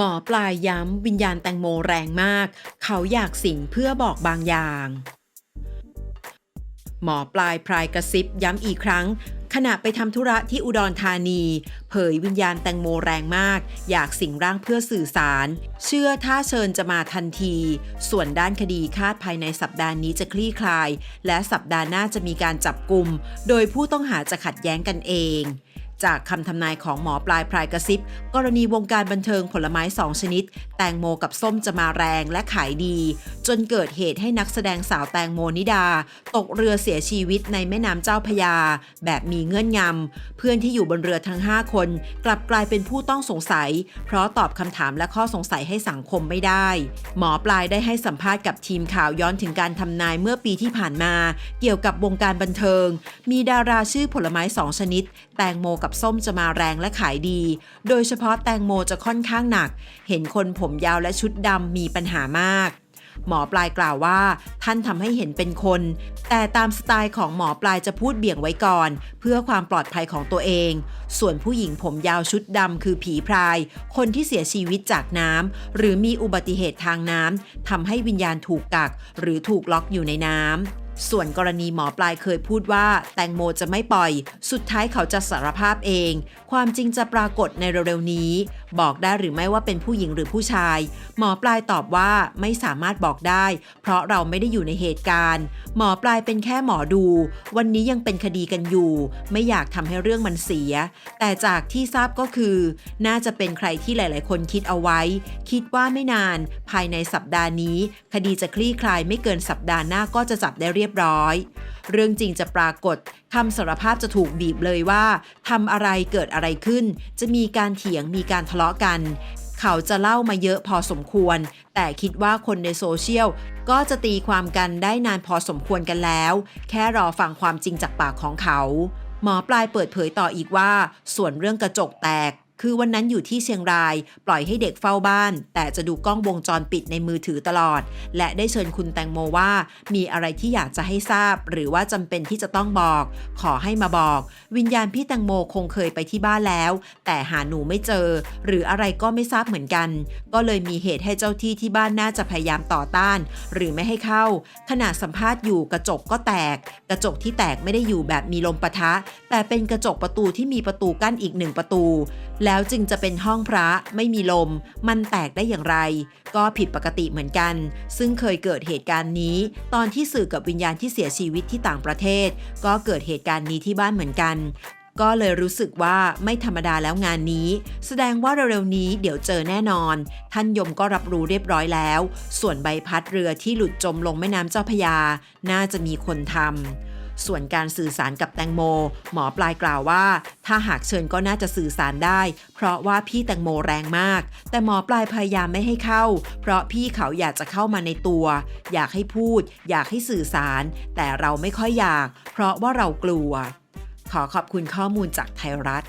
หมอปลายย้ำวิญญาณแตงโมแรงมาก เขาอยากสิงเพื่อบอกบางอย่าง หมอปลายพรายกระซิบย้ำอีกครั้ง ขณะไปทำธุระที่อุดรธานี เผยวิญญาณแตงโมแรงมาก อยากสิงร่างเพื่อสื่อสาร เชื่อถ้าเชิญจะมาทันที ส่วนด้านคดีคาดภายในสัปดาห์นี้จะคลี่คลาย และสัปดาห์หน้าจะมีการจับกลุ่ม โดยผู้ต้องหาจะขัดแย้งกันเอง จากคำทำนายของหมอปลายพรายกระซิบ กรณีวงการบันเทิงผลไม้สองชนิด แตงโมกับส้มจะมาแรงและขายดี จนเกิดเหตุให้นักแสดงสาวแตงโมนิดา ตกเรือเสียชีวิตในแม่น้ำเจ้าพยา แบบมีเงื่อนงำเพื่อนที่อยู่บนเรือทั้ง 5 คน กลับกลายเป็นผู้ต้องสงสัย เพราะตอบคำถามและข้อสงสัยให้สังคมไม่ได้ หมอปลายได้ให้สัมภาษณ์กับทีมข่าวย้อนถึงการทำนายเมื่อปีที่ผ่านมา เกี่ยวกับวงการบันเทิง มีดาราชื่อผลไม้สองชนิด แตงโมกับส้มจะมาแรงและขายดี โดยเฉพาะแตงโมจะค่อนข้างหนัก เห็นคนผมยาวและชุดดำมีปัญหามาก หมอปลายกล่าวว่า ท่านทำให้เห็นเป็นคน แต่ตามสไตล์ของหมอปลายจะพูดเบี่ยงไว้ก่อน เพื่อความปลอดภัยของตัวเอง ส่วนผู้หญิงผมยาวชุดดำคือผีพราย คนที่เสียชีวิตจากน้ำหรือมีอุบัติเหตุทางน้ำทำให้วิญญาณถูกกัก หรือถูกล็อกอยู่ในน้ำ ส่วนกรณีหมอปลายเคยพูดว่า แตงโมจะไม่ปล่อย สุดท้ายเขาจะสารภาพเอง ความจริงจะปรากฏในเร็วๆนี้ บอกได้หรือไม่ว่าเป็นผู้หญิงหรือผู้ชาย หมอปลายตอบว่าไม่สามารถบอกได้ เพราะเราไม่ได้อยู่ในเหตุการณ์ หมอปลายเป็นแค่หมอดู วันนี้ยังเป็นคดีกันอยู่ ไม่อยากทำให้เรื่องมันเสีย แต่จากที่ทราบก็คือ น่าจะเป็นใครที่หลาย ๆ คนคิดเอาไว้ คิดว่าไม่นาน ภายในสัปดาห์นี้ คดีจะคลี่คลายไม่เกินสัปดาห์หน้าก็จะจับได้เรียบร้อย เรื่องจริงจะปรากฏคำสารภาพจะถูกบีบเลยว่าทำอะไรเกิดอะไรขึ้น จะมีการเถียงมีการทะเลาะกัน เขาจะเล่ามาเยอะพอสมควร แต่คิดว่าคนในโซเชียลก็จะตีความกันได้นานพอสมควรกันแล้ว แค่รอฟังความจริงจากปากของเขา หมอปลายเปิดเผยต่ออีกว่า ส่วนเรื่องกระจกแตก คือวันนั้นอยู่ที่เชียงราย ปล่อยให้เด็กเฝ้าบ้าน แต่จะดูกล้องวงจรปิดในมือถือตลอด และได้เชิญคุณแตงโมว่า มีอะไรที่อยากจะให้ทราบ หรือว่าจำเป็นที่จะต้องบอก ขอให้มาบอก วิญญาณพี่แตงโมคงเคยไปที่บ้านแล้ว แต่หาหนูไม่เจอ หรืออะไรก็ไม่ทราบเหมือนกัน ก็เลยมีเหตุให้เจ้าที่ที่บ้านน่าจะพยายามต่อต้าน หรือไม่ให้เข้า ขณะสัมภาษณ์อยู่กระจกก็แตก กระจกที่แตกไม่ได้อยู่แบบมีลมปะทะ แต่เป็นกระจกประตูที่มีประตูกั้นอีกหนึ่งประตูแล้แล้วจึงจะเป็นห้องพระไม่มีลม มันแตกได้อย่างไร ก็ผิดปกติเหมือนกัน ซึ่งเคยเกิดเหตุการณ์นี้ ตอนที่สื่อกับวิญญาณที่เสียชีวิตที่ต่างประเทศ ก็เกิดเหตุการณ์นี้ที่บ้านเหมือนกันก็เลยรู้สึกว่าไม่ธรรมดาแล้วงานนี้ แสดงว่าเร็วๆนี้เดี๋ยวเจอแน่นอน ท่านยมก็รับรู้เรียบร้อยแล้ว ส่วนใบพัดเรือที่หลุดจมลงแม่น้ำเจ้าพยา น่าจะมีคนทำ ส่วนการสื่อสารกับแตงโม หมอปลายกล่าวว่า ถ้าหากเชิญก็น่าจะสื่อสารได้ เพราะว่าพี่แตงโมแรงมาก แต่หมอปลายพยายามไม่ให้เข้า เพราะพี่เขาอยากจะเข้ามาในตัว อยากให้พูด อยากให้สื่อสาร แต่เราไม่ค่อยอยาก เพราะว่าเรากลัว ขอขอบคุณข้อมูลจากไทยรัฐ